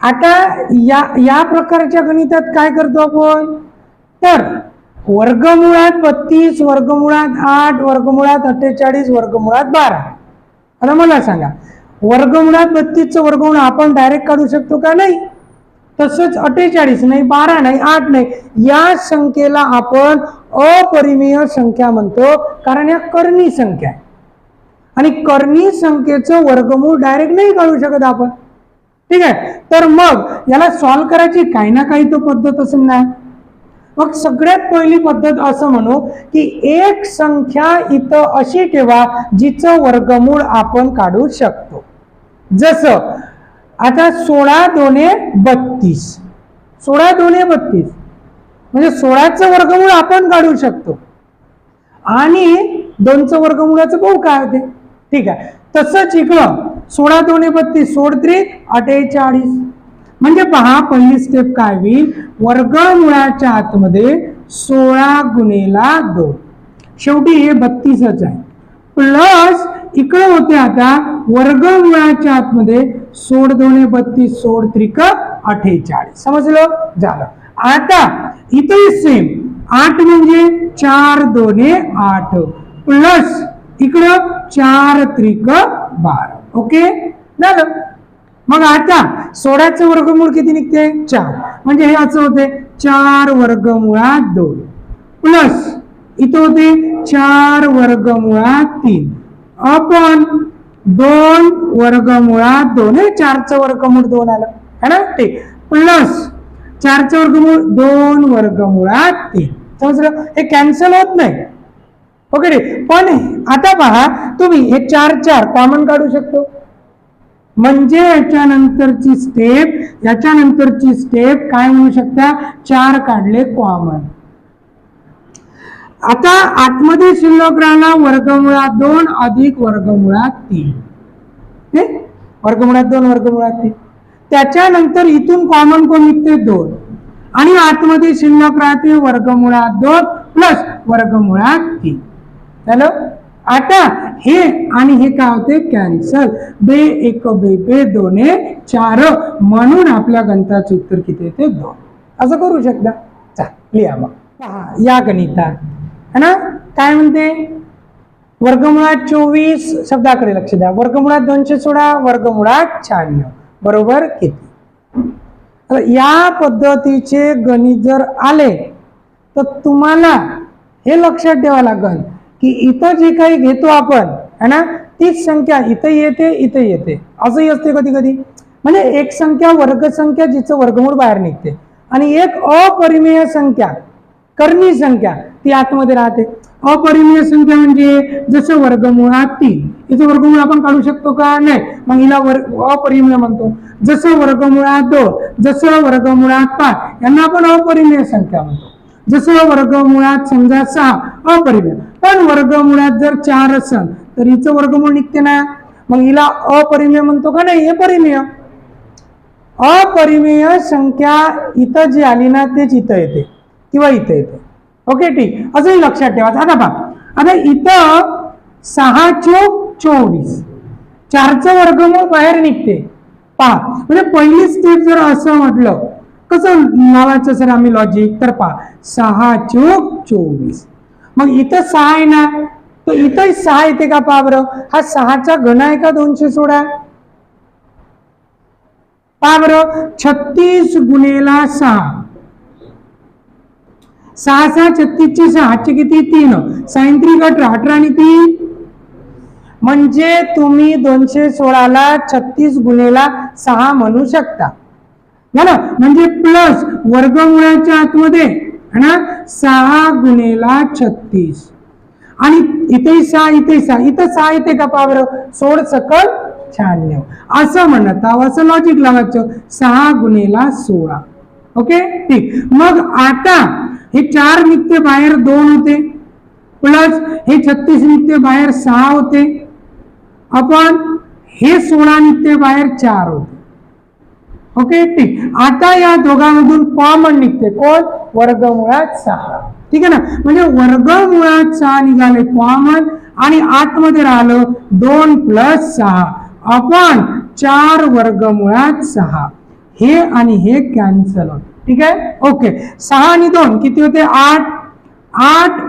आता या या प्रकारच्या गणितात काय करतो आपण? तर वर्गमुळात बत्तीस वर्गमुळात आठ वर्गमुळात अठ्ठेचाळीस वर्गमुळात बारा. आता मला सांगा वर्गमुळात बत्तीसचं वर्गमुळ आपण डायरेक्ट काढू शकतो का नाही? तसंच अठ्ठेचाळीस नाही बारा नाही आठ नाही या संख्येला आपण अपरिमेय संख्या म्हणतो कारण या कर्णी संख्या आहे. आणि कर्णी संख्येचं वर्गमूळ डायरेक्ट नाही काढू शकत आपण. ठीक आहे? तर मग याला सॉल्व करायची काही ना काही तो पद्धत असेल ना? मग सगळ्यात पहिली पद्धत असं म्हणू की एक संख्या इथं अशी ठेवा जिचं वर्गमूळ आपण काढू शकतो. जसं आता सोळा दोने बत्तीस. सोळा दोने बत्तीस. म्हणजे सोळाचं वर्गमूळ आपण काढू शकतो. आणि दोनचं वर्गमूळाचं बहु काय होते? ठीक आहे. तसंच इकडं सोळा दोन्ही बत्तीस सोड त्रिक अठ्ठेचाळीस. म्हणजे पहा पहिली स्टेप काय होईल? वर्गमुळाच्या आतमध्ये सोळा गुणेला दोन. शेवटी हे बत्तीसच आहे. प्लस इकडे होते आता वर्गमुळाच्या आतमध्ये सोड दोन्ही बत्तीस सोड त्रिक अठ्ठेचाळीस. समजलं? झालं. आता इथे सेम आठ म्हणजे चार दोने आठ. प्लस इकडं चार त्रिक बारा. ओके? झालं. मग आता सोळाचं वर्गमूळ किती निघते? चार. म्हणजे हे असं होते चार वर्गमुळात दोन. प्लस इथं होते चार वर्गमुळात तीन. आपण दोन वर्गमुळात दोन. हे चारचं वर्गमूळ दोन आलं. है ना? ते. प्लस चारचं वर्गमूळ दोन वर्गमुळात तीन. समजलं? हे कॅन्सल होत नाही. ओके पण आता पहा तुम्ही हे चार चार कॉमन काढू शकतो. म्हणजे याच्यानंतरची स्टेप याच्यानंतरची स्टेप काय म्हणू शकता? चार काढले कॉमन आता आतमध्ये शिल्लक राहणार वर्गमुळात दोन अधिक वर्गमुळात तीन. वर्गमुळात दोन वर्गमुळात तीन. त्याच्यानंतर इथून कॉमन कोण निघते दोन. आणि आतमध्ये शिल्लक राहते वर्गमुळात दोन प्लस वर्गमुळात तीन. झालं आता हे आणि हे काय होते? कॅन्सल बे एक बे बे दोने चार. म्हणून आपल्या गणिताचे उत्तर किती येते? दोन. असं करू शकता. चा लिहा मग. पहा या गणितात. है ना? काय म्हणते? वर्गमुळात चोवीस शब्दाकडे लक्ष द्या. वर्गमुळात दोनशे सोळा वर्गमुळात शहाण्णव. बरोबर किती? या पद्धतीचे गणित जर आले तर तुम्हाला हे लक्षात ठेवा लागेल. की इथं जे काही घेतो आपण है ना तीच संख्या इथं येते इथं येते. असंही असते कधी कधी. म्हणजे एक संख्या वर्गसंख्या जिचं वर्गमूळ बाहेर निघते. आणि एक अपरिमेय संख्या कर्मी संख्या ती आतमध्ये राहते. अपरिमेय संख्या म्हणजे जसं वर्गमुळात तीन इथं वर्गमूळ आपण काढू शकतो का? नाही. मग हिला वर्ग अपरिमेय म्हणतो. जसं वर्गमुळात दोन जसं वर्गमुळात पाच यांना आपण अपरिमेय संख्या म्हणतो. जसं वर्गमुळात समजा सहा अपरिमेय पण वर्गमुळात जर चार असेल तर हिचं वर्गमूळ निघते ना? मग हिला अपरिमेय म्हणतो का नाही? हे परिमेय. अपरिमेय संख्या इथं जी आली ना तेच इथं येते. किंवा इथं येते. ओके ठीक. असंही लक्षात ठेवा. आता पहा आता इथं सहा चोक चोवीस. चारचं वर्गमूळ बाहेर निघते. पहा. म्हणजे पहिली स्टेप जर असं म्हटलं कसं लावायचं सर आम्ही लॉजिक तर पहा सहा चोक चोवीस. मग इथं सहा आहे ना? तर इथंही सहा येते का पहा बरं? हा सहाचा घन आहे का दोनशे सोळा? पहा बरं छत्तीस गुणेला सहा. सहा सहा छत्तीसचे सहाचे किती? तीन. सायंत्रिक अठरा अठरा आणि तीन. म्हणजे तुम्ही दोनशे सोळाला छत्तीस गुणेला सहा म्हणू शकता. झालं म्हणजे प्लस वर्गमुळाच्या आतमध्ये है ना? सहा गुणेला छत्तीस. आणि इथे सहा इथे सहा. इथं सहा येते का पावर सोड सकल शहाण्णव असं म्हणत आहोत असं लॉजिक लावायचं. सहा गुणेला सोळा. ओके? ठीक. मग आता हे चार निघते बाहेर दोन होते. प्लस हे छत्तीस निघते बाहेर सहा होते. आपण हे सोळा निघते बाहेर चार होते. ओके? ठीक. आता या दोघांमधून कॉमन निघते कोण? वर्गमुळात सहा. ठीक आहे ना? म्हणजे वर्गमुळात सहा निघाले कॉमन आणि आतमध्ये राहिलं दोन प्लस सहा. आपण चार वर्गमुळात सहा. हे आणि हे कॅन्सल होत. ठीक आहे? ओके. सहा आणि दोन किती होते? आठ. आठ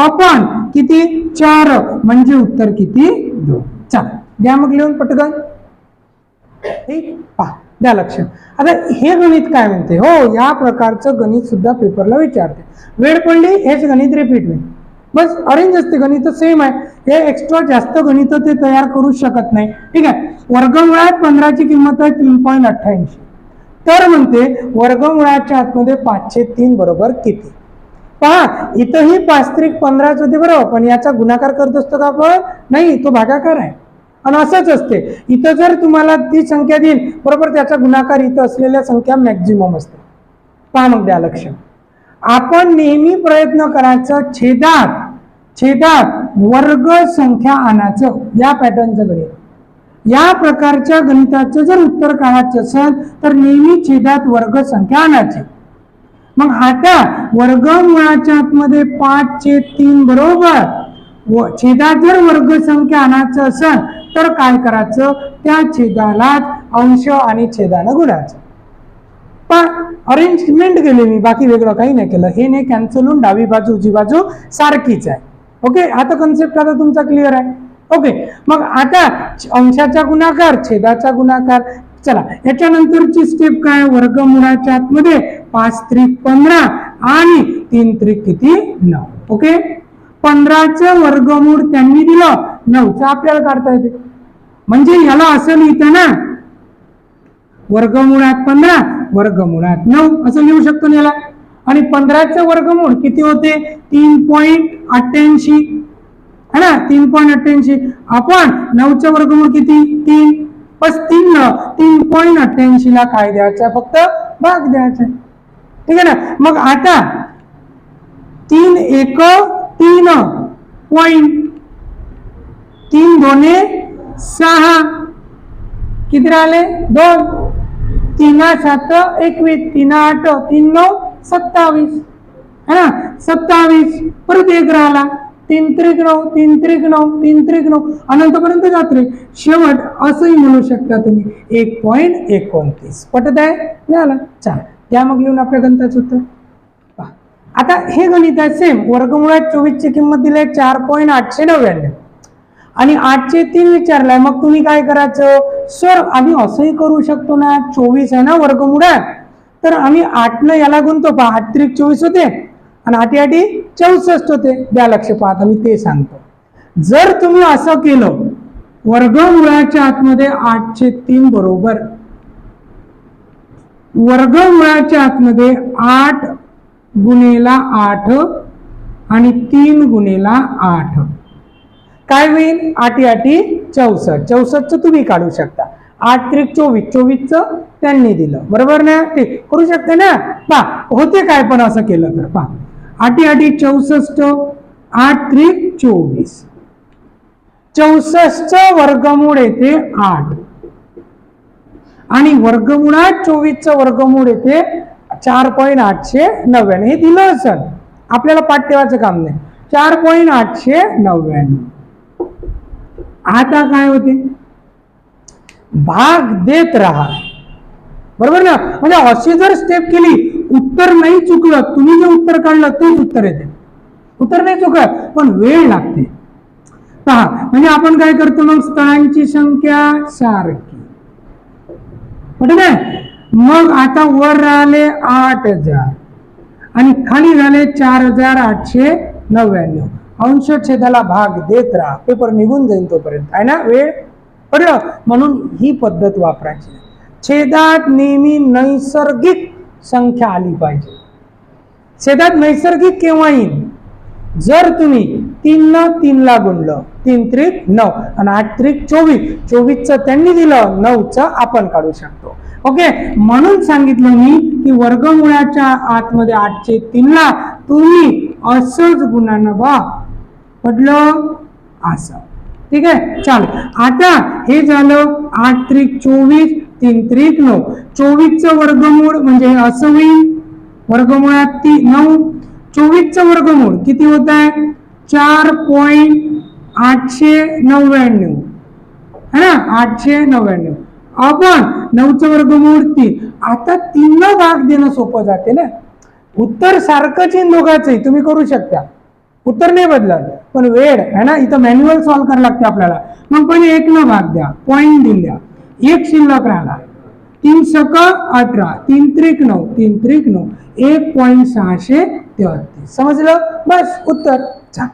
आपण किती? चार. म्हणजे उत्तर किती? दोन. चला. द्या मग लिहून पटकन. ठीक? पहा. द्या लक्ष. आता हे गणित काय म्हणते? हो या प्रकारचं गणित सुद्धा पेपरला विचारते. वेळ पडली हेच गणित रिपीट होईल. बस अरेंज असते गणित सेम आहे. हे एक्स्ट्रा जास्त गणित ते तयार करू शकत नाही. ठीक आहे? वर्गमुळात पंधराची किंमत आहे तीन पॉईंट अठ्ठ्याऐंशी. तर म्हणते वर्गमुळाच्या आतमध्ये पाचशे तीन बरोबर किती? पहा इथंही पाच त्रिक पंधराच होते बरोबर पण याचा गुणाकार करत असतो का आपण? नाही तो भागाकार आहे. आणि असंच असते. इथं जर तुम्हाला ती संख्या देईल बरोबर त्याचा गुणाकार इथं असलेल्या संख्या मॅक्झिमम असते. पहा मग द्या लक्ष आपण नेहमी प्रयत्न करायचं छेदात छेदात वर्ग संख्या आणायचं या पॅटर्नचं गणित. या प्रकारच्या गणिताचं जर उत्तर काढायचं असेल तर नेहमी छेदात वर्ग संख्या आणायची. मग आता वर्गमुळाच्या आतमध्ये पाच छेद तीन बरोबर. व छेदात जर वर्ग संख्या आणायचं असेल तर काय करायचं? त्या छेदालाच अंश आणि छेदानं गुणायचं पण अरेंजमेंट केली मी बाकी वेगळं काही नाही केलं. हे नाही कॅन्सल होऊन डावी बाजू उजी बाजू सारखीच आहे. ओके आता कन्सेप्ट आता तुमचा क्लिअर आहे. ओके मग आता अंशाचा गुणाकार छेदाचा गुणाकार. चला याच्यानंतरची स्टेप काय? वर्गमुळाच्या आतमध्ये पाच त्रिक पंधरा आणि तीन त्रिक किती? नऊ. ओके पंधराचं वर्गमूळ त्यांनी दिलं. नऊचं आपल्याला काढता येते. म्हणजे याला असं लिहितं ना वर्गमुळात पंधरा वर्गमुळात नऊ असं लिहू शकतो याला. आणि पंधराचं वर्गमूळ किती होते? तीन पॉईंट अठ्ठ्याऐंशी. है ना? तीन पॉईंट अठ्ठ्याऐंशी. आपण नऊचं वर्गमूळ किती? तीन. बस तीन न तीन पॉईंट अठ्ठ्याऐंशी ला काय द्यायचं? फक्त भाग द्यायचा ठीक आहे ना? मग आता तीन एक तीन पॉईंट तीन दोने सहा. किती राहिले? दोन. तीन सात एकवीस. तीन आठ तीन नऊ सत्तावीस. है? ना सत्तावीस. परत एक राहिला. तीन त्रिक नऊ तीन त्रिक नऊ तीन त्रिक नऊ. अनंतपर्यंत जात रे. शेवट असंही म्हणू शकता तुम्ही. एक पॉईंट एकोणतीस. पटत आहे? झालं. चला त्या मग लिहून आपल्या गणिताचं उत्तर. आता हे गणित आहे सेम वर्गमुळात चोवीसची किंमत दिली आहे चार पॉईंट आठशे नव्याण्णव. आणि आठशे तीन विचारलाय मग तुम्ही काय करायचं? सर आम्ही असंही करू शकतो ना? चोवीस आहे ना वर्गमुळात? तर आम्ही आठनं याला गुणतो. पहा आठ त्रिक चोवीस होते आणि आठी आठी चौसष्ट होते. द्या लक्ष पाहत मी ते सांगतो. जर तुम्ही असं केलं वर्गमुळाच्या आतमध्ये आठशे तीन बरोबर. वर्गमुळाच्या आतमध्ये आठ गुणेला आठ आणि तीन गुणेला आठ. काय होईल? आठी आठी चौसष्ट. चौसष्टचं तुम्ही काढू शकता. आठ त्रिक चोवीस. चोवीसचं त्यांनी दिलं. बरोबर ना? ते करू शकते ना? पा होते काय पण असं केलं तर. पा आठी आठी चौसष्ट. आठ त्रिक चोवीस. चौसष्टचं वर्गमूळ येते आठ. आणि वर्गमुळात चोवीसचं वर्गमूळ येते चार पॉईंट आठशे नव्याण्णव. हे दिलं असेल. आपल्याला पाठ ठेवायचं काम नाही. चार पॉईंट आठशे नव्याण्णव. आता काय होते? भाग देत राहा. बरोबर ना? म्हणजे अशी जर स्टेप केली उत्तर नाही चुकलं. तुम्ही जे उत्तर काढलं तेच उत्तर येते. उत्तर नाही चुकत पण वेळ लागते. पहा म्हणजे आपण काय करतो मग? स्थळांची संख्या सारखी. पटत मग आता वर राहिले आठ हजार. आणि खाली झाले चार हजार आठशे नव्याण्णव. अंश छेदाला भाग देत राहा. पेपर निघून जाईल तोपर्यंत. आहे ना वेळ? पडलं म्हणून ही पद्धत वापरायची. छेदात नेहमी नैसर्गिक संख्या आली पाहिजे. छेदात नैसर्गिक केव्हा येईल? जर तुम्ही तीन न तीनला गुणलं तीन त्रिक नऊ आणि आठ त्रिक चोवीस चोवीसचं त्यांनी दिलं नऊचं आपण काढू शकतो. ओके? म्हणून सांगितलं मी की वर्गमुळाच्या आतमध्ये आठशे तीनला तुम्ही असंच गुणानं बा. पडलं? असं. ठीक आहे? चाल आता हे झालं आठ त्रिक चोवीस तीन त्रिक नऊ. चोवीसचं वर्गमूळ म्हणजे हे असं होईल? वर्गमुळात ती नऊ चोवीसचं वर्गमूळ किती होत आहे? चार पॉईंट आठशे नव्याण्णव. है ना? आठशे नव्याण्णव. आपण नऊचं वर्गमूळ तीन. आता तीन भाग देणं सोपं जाते ना? उत्तर सारखंच आहे दोघांचंही तुम्ही करू शकता. उत्तर नाही बदलत. पण वेळ आहे ना? इथं मॅन्युअल सॉल्व्ह करायला लागते आपल्याला. मग पहिले एक न भाग द्या. पॉईंट दिल्या एक शिल्लक राहिला तीन सक अठरा तीन त्रिक नऊ तीन त्रिक नऊ एक पॉईंट सहाशे तेहतीस. समजलं? बस उत्तर. छान.